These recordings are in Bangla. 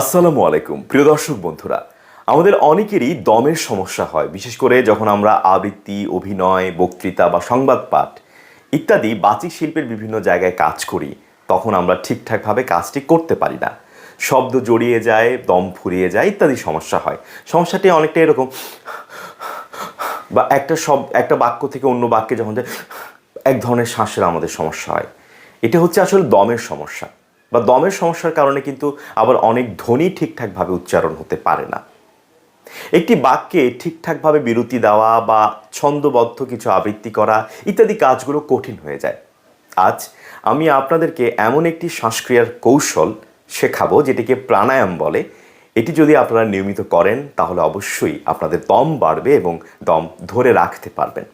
আসসালামু আলাইকুম। প্রিয় দর্শক বন্ধুরা, আমাদের অনেকেরই দমের সমস্যা হয়। বিশেষ করে যখন আমরা আবৃত্তি, অভিনয়, বক্তৃতা বা সংবাদ পাঠ ইত্যাদি বাচিক শিল্পের বিভিন্ন জায়গায় কাজ করি, তখন আমরা ঠিকঠাকভাবে কাজটি করতে পারি না। শব্দ জড়িয়ে যায়, দম ফুরিয়ে যায়, ইত্যাদি সমস্যা হয়। সমস্যাটি অনেকটা এরকম বা একটা সব, একটা বাক্য থেকে অন্য বাক্যে যখন যায়, এক ধরনের শ্বাসের আমাদের সমস্যা হয়। এটা হচ্ছে আসলে দমের সমস্যা। বা দমের সমস্যার কারণে কিন্তু আবার অনেক ধ্বনি ঠিকঠাকভাবে উচ্চারণ হতে পারে না। একটি বাক্যে ঠিকঠাকভাবে বিরতি দেওয়া বা ছন্দবদ্ধ কিছু আবৃত্তি করা ইত্যাদি কাজগুলো কঠিন হয়ে যায়। আজ আমি আপনাদেরকে এমন একটি শ্বাসক্রিয়ার কৌশল শেখাবো যেটিকে প্রাণায়াম বলে। এটি যদি আপনারা নিয়মিত করেন, তাহলে অবশ্যই আপনাদের দম বাড়বে এবং দম ধরে রাখতে পারবেন।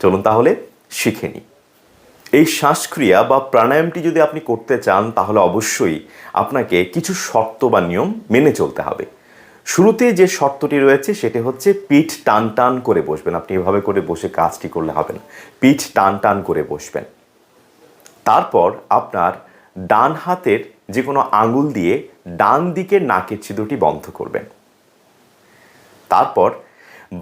চলুন তাহলে শিখে নিই। এই শ্বাসক্রিয়া বা প্রাণায়ামটি যদি আপনি করতে চান, তাহলে অবশ্যই আপনাকে কিছু শর্ত বা নিয়ম মেনে চলতে হবে। শুরুতে যে শর্তটি রয়েছে, সেটি হচ্ছে পিঠ টান টান করে বসবেন। আপনি এভাবে করে বসে কাজটি করলে হবে না। পিঠ টান টান করে বসবেন। তারপর আপনার ডান হাতের যে কোনো আঙুল দিয়ে ডান দিকের নাকের ছিদ্রটি বন্ধ করবেন। তারপর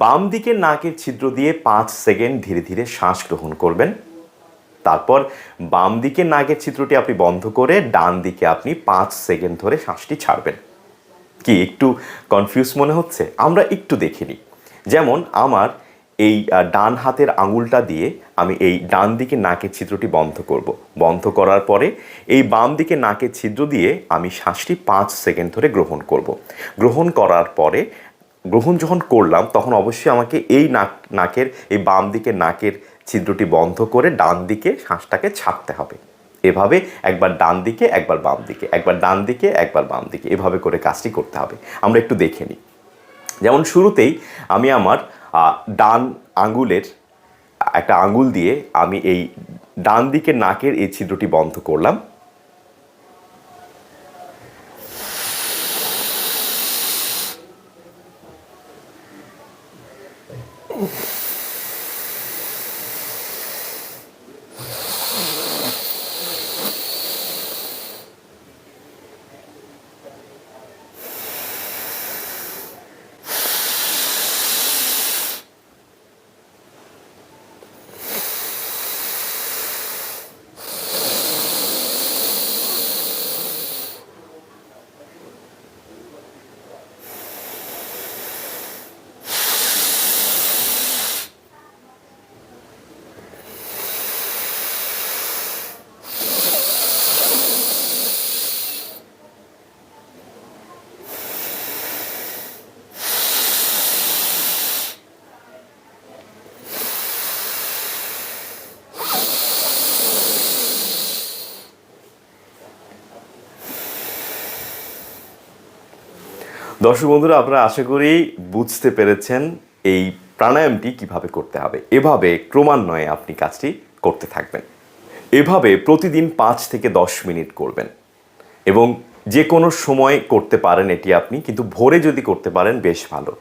বাম দিকের নাকের ছিদ্র দিয়ে পাঁচ সেকেন্ড ধীরে ধীরে শ্বাস গ্রহণ করবেন। তারপর বাম দিকের নাকের চিত্রটি আপনি বন্ধ করে ডান দিকে আপনি পাঁচ সেকেন্ড ধরে শ্বাসটি ছাড়বেন। কি একটু কনফিউজ মনে হচ্ছে? আমরা একটু দেখে নিই। যেমন আমার এই ডান হাতের আঙুলটা দিয়ে আমি এই ডান দিকে নাকের ছিদ্রটি বন্ধ করব। বন্ধ করার পরে এই বাম দিকে নাকের ছিদ্র দিয়ে আমি শ্বাসটি পাঁচ সেকেন্ড ধরে গ্রহণ করব। গ্রহণ করার পরে, গ্রহণ যখন করলাম, তখন অবশ্যই আমাকে এই নাক, নাকের, এই বাম দিকে নাকের ছিদ্রটি বন্ধ করে ডান দিকে শ্বাসটাকে ছাড়তে হবে। এভাবে একবার ডান দিকে, একবার বাম দিকে, একবার ডান দিকে, একবার বাম দিকে, এভাবে করে কাজটি করতে হবে। আমরা একটু দেখে নিই। যেমন শুরুতেই আমি আমার ডান আঙ্গুলের, একটা আঙ্গুল দিয়ে আমি এই ডান দিকের নাকের এই ছিদ্রটি বন্ধ করলাম। দর্শক বন্ধুরা, আপনারা আশা করি বুঝতে পেরেছেন এই প্রাণায়ামটি কীভাবে করতে হবে। এভাবে ক্রমান্বয়ে আপনি কাজটি করতে থাকবেন। এভাবে প্রতিদিন পাঁচ থেকে দশ মিনিট করবেন। এবং যে কোনো সময় করতে পারেন এটি আপনি, কিন্তু ভোরে যদি করতে পারেন বেশ ভালো।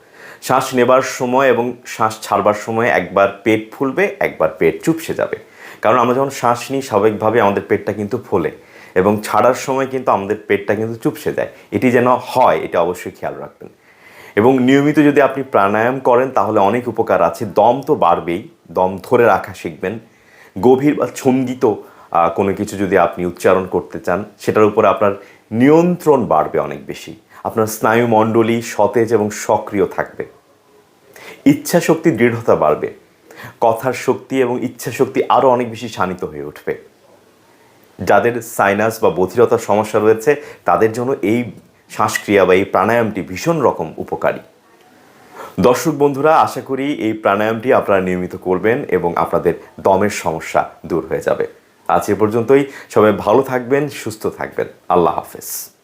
শ্বাস নেবার সময় এবং শ্বাস ছাড়বার সময় একবার পেট ফুলবে, একবার পেট চুপসে যাবে। কারণ আমরা যখন শ্বাস নিই, স্বাভাবিকভাবে আমাদের পেটটা কিন্তু ফোলে। এবং ছাড়ার সময় কিন্তু আমাদের পেটটা কিন্তু চুপসে যায়। এটি যেন হয়, এটা অবশ্যই খেয়াল রাখবেন। এবং নিয়মিত যদি আপনি প্রাণায়াম করেন, তাহলে অনেক উপকার আছে। দম তো বাড়বেই, দম ধরে রাখা শিখবেন। গভীর বা ছন্দিত কোনো কিছু যদি আপনি উচ্চারণ করতে চান, সেটার উপরে আপনার নিয়ন্ত্রণ বাড়বে অনেক বেশি। আপনার স্নায়ুমণ্ডলী সতেজ এবং সক্রিয় থাকবে। ইচ্ছা শক্তি দৃঢ়তা বাড়বে। কথার শক্তি এবং ইচ্ছা শক্তি আরও অনেক বেশি শানিত হয়ে উঠবে। যাদের সাইনাস বা বধিরতার সমস্যা রয়েছে, তাদের জন্য এই শ্বাসক্রিয়া বা এই প্রাণায়ামটি ভীষণ রকম উপকারী। দর্শক বন্ধুরা, আশা করি এই প্রাণায়ামটি আপনারা নিয়মিত করবেন এবং আপনাদের দমের সমস্যা দূর হয়ে যাবে। আজ এ পর্যন্তই। সবাই ভালো থাকবেন, সুস্থ থাকবেন। আল্লাহ হাফেজ।